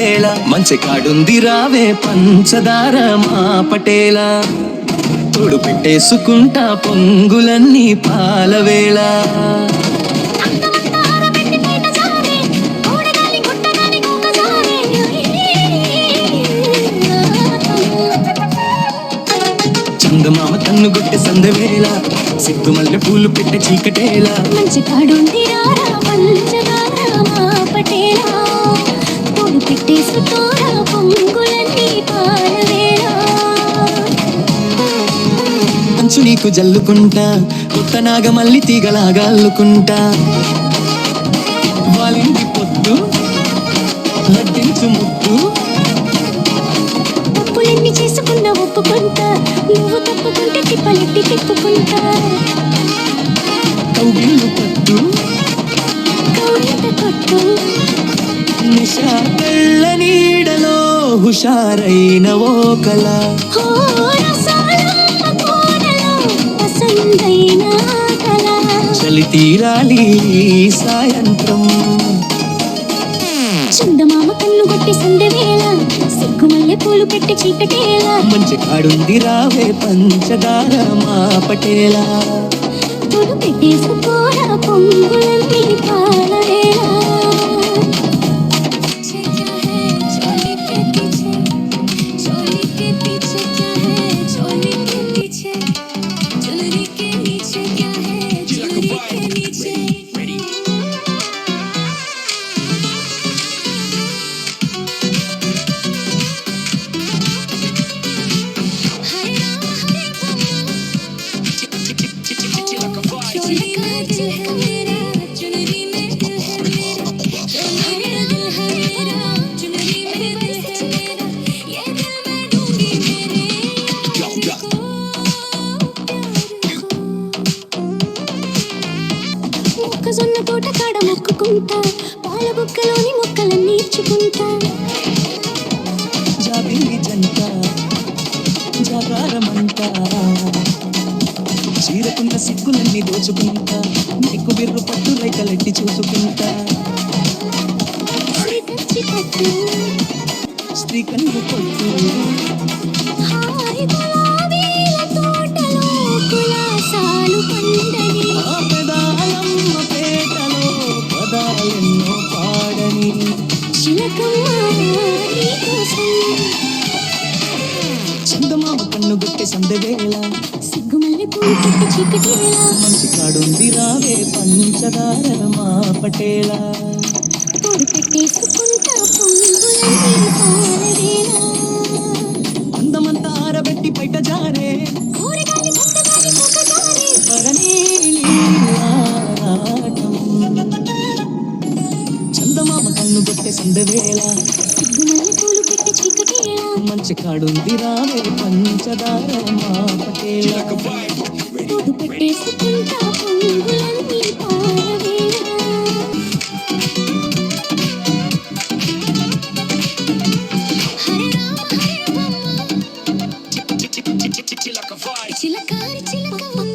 ఏళ మంచి కాడుంది రావే పంచదార మా పటేలా. తోడు పెట్టేసుకుంటా పొంగులన్నీ పాలవేళ. అంతమంతా తన్ను బయట జారే కోడగాలి మల్లె చందమామ గుట్టె సందవేళ పూలు పెట్టె చీకటేలా మంచి కాడుంది రారా పొంగులన్నీ పాలవేళ అంచు నీకు జల్లుకుంటా కొత్త నాగ మల్లి తీగలాగా అల్లుకుంటా. వాలింటి పొద్దు లడ్డించు ముద్దు. తప్పులెన్ని చేసుకున్నా ఒప్పుకుంటా నువ్వు తప్పుకుంటే తిప్పలెట్టి తిప్పుకుంటా కౌగిళ్ళు పట్టు కొట్టు నిషా కళ్ళ నీడలో హుషారైన ఓ కళ. చలి తీరాలి సాయంత్రం. చందమామ కన్ను కొట్టి సందవేళ సిగ్గుమల్లె పూలు పెట్టి చీకటేలా మంచి కాడుంది రావే పంచదార మా పటేలా తొడు పెట్టేసుకోరా పొంగులన్నీ తోట కాడ మొక్కుకుంటా పాల బుక్కలోని మొక్కలన్నీ ఇచ్చుకుంటా. జాబిల్లి జంట జాగారమంట. చీరకున్న సిగ్గులన్నీ దోచుకుంటా నీకు బిర్రు పట్టు రైకలెట్టి చూసుకుంటా. స్త్రీ కన్ను కొట్టు. సందవేళ మంచి కాడుంది రావే పంచదార మా పెట్టేసుకుంటా పాలవేళ అందమంతా ఆరబెట్టి బయట జారే. చందమామ కన్ను కొట్టే సందవేళ పంచకాడుందిరావే పంచదార మాపటేలా పెట్టేసుకుంటా పువ్వులన్నీ చిలకారి చిలక